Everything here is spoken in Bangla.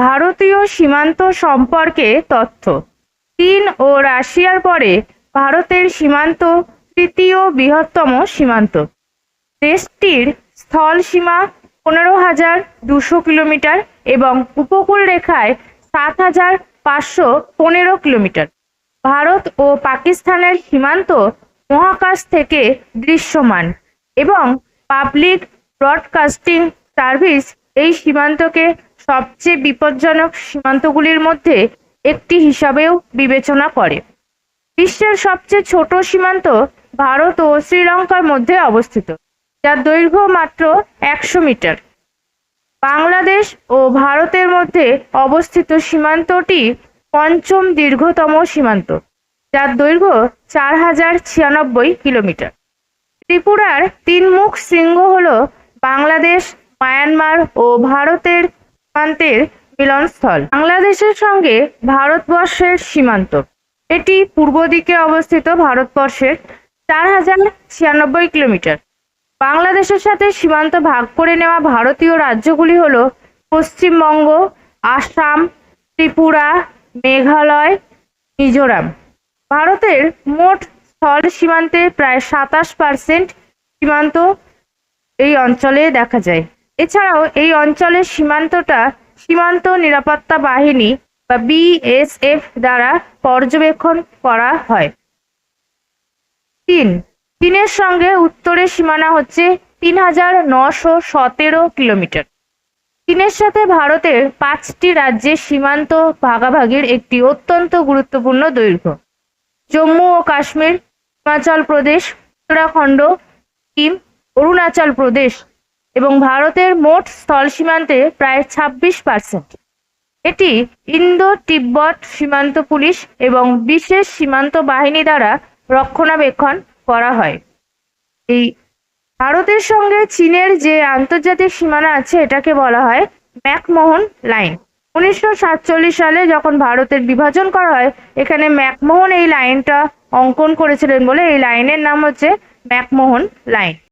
ভারতীয় সীমান্ত সম্পর্কে তথ্য। চীন ও রাশিয়ার পরে ভারতের সীমান্ত তৃতীয় বৃহত্তম সীমান্ত। দেশটির স্থল সীমা পনেরো হাজার দুশো কিলোমিটার এবং উপকূল রেখায় সাত হাজার পাঁচশো পনেরো কিলোমিটার। ভারত ও পাকিস্তানের সীমান্ত মহাকাশ থেকে দৃশ্যমান এবং পাবলিক ব্রডকাস্টিং সার্ভিস এই সীমান্তকে সবচেয়ে বিপজ্জনক সীমান্তগুলির মধ্যে একটি হিসাবেও বিবেচনা করে। বিশ্বের সবচেয়ে ছোট সীমান্ত ভারত ও শ্রীলঙ্কার মধ্যে অবস্থিত, যার দৈর্ঘ্য মাত্র একশো মিটার। বাংলাদেশ ও ভারতের মধ্যে অবস্থিত সীমান্তটি পঞ্চম দীর্ঘতম সীমান্ত, যার দৈর্ঘ্য চার হাজার ছিয়ানব্বই কিলোমিটার। ত্রিপুরার তিনমুখ শৃঙ্গ হল বাংলাদেশ মায়ানমার ও ভারতের সীমান্তের মিলনস্থল। বাংলাদেশের সঙ্গে ভারতবর্ষের সীমান্ত। এটি পূর্ব দিকে অবস্থিত ভারতবর্ষের চার হাজার ছিয়ানব্বই কিলোমিটার। বাংলাদেশের সাথে সীমান্ত ভাগ করে নেওয়া ভারতীয় রাজ্যগুলি হল পশ্চিমবঙ্গ, আসাম, ত্রিপুরা, মেঘালয়, মিজোরাম। ভারতের মোট স্থল সীমান্তে প্রায় সাতাশ পার্সেন্ট সীমান্ত এই অঞ্চলে দেখা যায়। এছাড়াও এই অঞ্চলের সীমান্তটা সীমান্ত নিরাপত্তা বাহিনী বা বিএসএফ দ্বারা পর্যবেক্ষণ করা হয়। তিন, চীনের সঙ্গে উত্তরের সীমানা হচ্ছে তিন হাজার নশো সতেরো কিলোমিটার। চীনের সাথে ভারতের পাঁচটি রাজ্যের সীমান্ত ভাগাভাগির একটি অত্যন্ত গুরুত্বপূর্ণ দৈর্ঘ্য। জম্মু ও কাশ্মীর, হিমাচল প্রদেশ, উত্তরাখণ্ড, সিকিম, অরুণাচল প্রদেশ এবং ভারতের মোট স্থল সীমান্তে প্রায় ছাব্বিশ পার্সেন্ট এটি ইন্দো তিব্বত সীমান্ত পুলিশ এবং বিশেষ সীমান্ত বাহিনী দ্বারা রক্ষণাবেক্ষণ করা হয়। এই ভারতের সঙ্গে চীনের যে আন্তর্জাতিক সীমানা আছে, এটাকে বলা হয় ম্যাকমোহন লাইন। উনিশশো সাতচল্লিশ সালে যখন ভারতের বিভাজন করা হয়, এখানে ম্যাকমোহন এই লাইনটা অঙ্কন করেছিলেন বলে এই লাইনের নাম হচ্ছে ম্যাকমোহন লাইন।